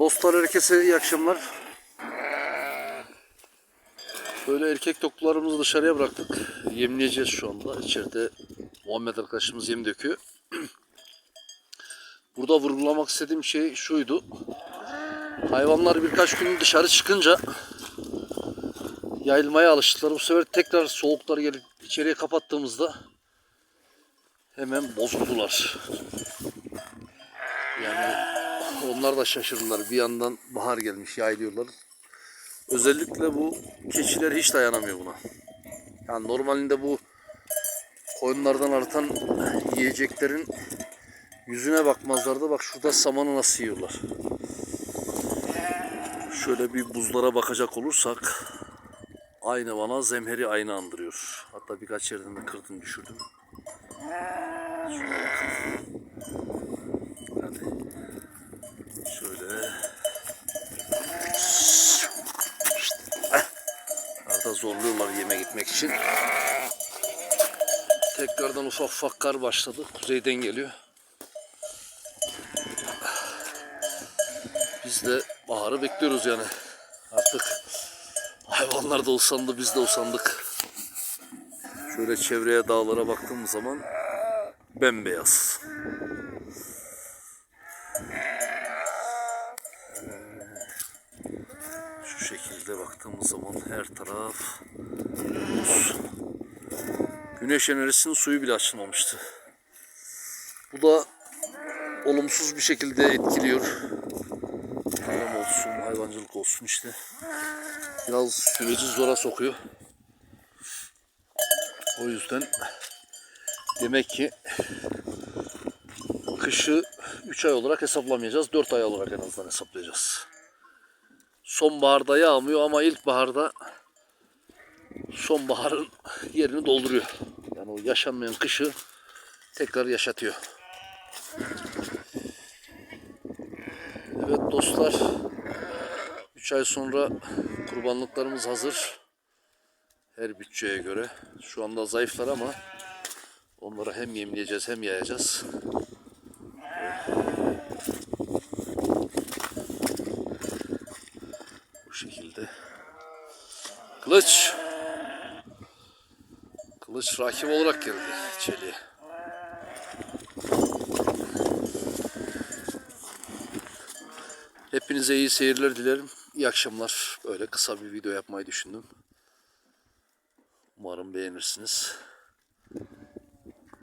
Dostlar herkese iyi akşamlar. Böyle erkek toklarımızı dışarıya bıraktık. Yemleyeceğiz şu anda. İçeride Muhammed arkadaşımız yem döküyor. Burada vurgulamak istediğim şey şuydu. Hayvanlar birkaç gün dışarı çıkınca yayılmaya alıştılar. Bu sefer tekrar soğuklar gelip içeriye kapattığımızda hemen bozuldular. Yani onlar da şaşırdılar. Bir yandan bahar gelmiş yayılıyorlar. Özellikle bu keçiler hiç dayanamıyor buna. Yani normalinde bu koyunlardan artan yiyeceklerin yüzüne bakmazlardı. Bak şurada samanı nasıl yiyorlar. Şöyle bir buzlara bakacak olursak aynı bana zemheri aynı andırıyor. Hatta birkaç yerden de kırdım düşürdüm. Hadi. Şöyle. Arada zorluyorlar yeme gitmek için. Tekrardan ufak ufak kar başladı. Kuzeyden geliyor. Biz de baharı bekliyoruz yani. Artık hayvanlar da usandı, biz de usandık. Şöyle çevreye dağlara baktığımız zaman bembeyaz. Şu şekilde baktığımız zaman her taraf buz. Güneş enerjisinin suyu bile açılmamıştı. Bu da olumsuz bir şekilde etkiliyor. Tarım olsun, hayvancılık olsun işte. Biraz süreci zora sokuyor. O yüzden demek ki kışı 3 ay olarak hesaplamayacağız. 4 ay olarak en azından hesaplayacağız. Sonbaharda yağmıyor ama ilkbaharda sonbaharın yerini dolduruyor. Yani o yaşanmayan kışı tekrar yaşatıyor. Evet dostlar 3 ay sonra kurbanlıklarımız hazır. Her bütçeye göre. Şu anda zayıflar ama onları hem yemleyeceğiz hem yayacağız. Şekilde. Kılıç. Kılıç rakip olarak geldi Çeliğe. Hepinize iyi seyirler dilerim. İyi akşamlar. Böyle kısa bir video yapmayı düşündüm. Umarım beğenirsiniz.